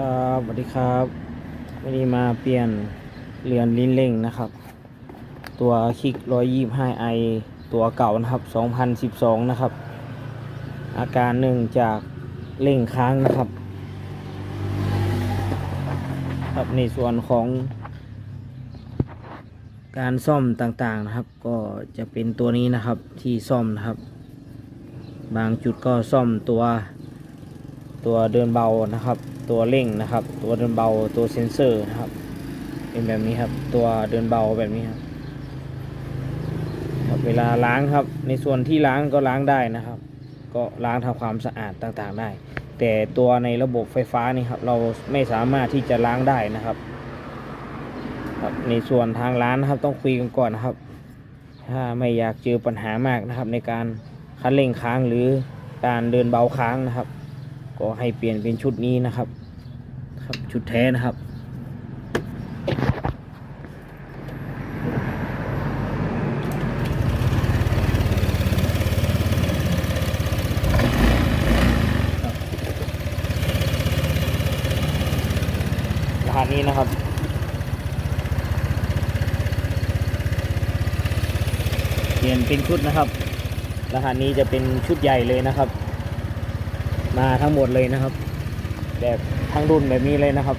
ครับสวัสดีครับวันนี้มาเปลี่ยนเรือนลิ้นเร่งนะครับ ตัวคิก125ไอตัวเก่านะครับ2012นะครับ อาการหนึ่งจากเร่งค้างนะครับ ครับในส่วนของ การซ่อมต่างๆนะครับ ก็จะเป็นตัวนี้นะครับที่ซ่อมนะครับ บางจุดก็ซ่อมตัว ตัวเดินเบานะครับ ตัวเร่งนะครับ ตัวเดินเบาตัวเซ็นเซอร์นะครับ เป็นแบบนี้ครับ ตัวเดินเบาแบบนี้ครับเวลาล้างครับ ในส่วนที่ล้างก็ล้างได้นะครับ ก็ล้างทำความสะอาดต่างๆได้ แต่ตัวในระบบไฟฟ้านี่ครับ เราไม่สามารถที่จะล้างได้นะครับครับในส่วนทางร้านนะครับต้องคุยกันก่อนนะครับ ถ้าไม่อยากเจอปัญหามากนะครับ ในการคันเร่งค้างหรือการเดินเบาค้างนะครับ ก็ให้เปลี่ยนเป็นชุดนี้นะครับ ครับชุดแท้นะครับรหัสนี้นะครับเปลี่ยนเป็นชุดนะครับ รหัสนี้จะเป็นชุดใหญ่เลยนะครับ มาทั้งหมดเลยนะครับ แบบทั้งรุ่นแบบนี้เลยนะครับ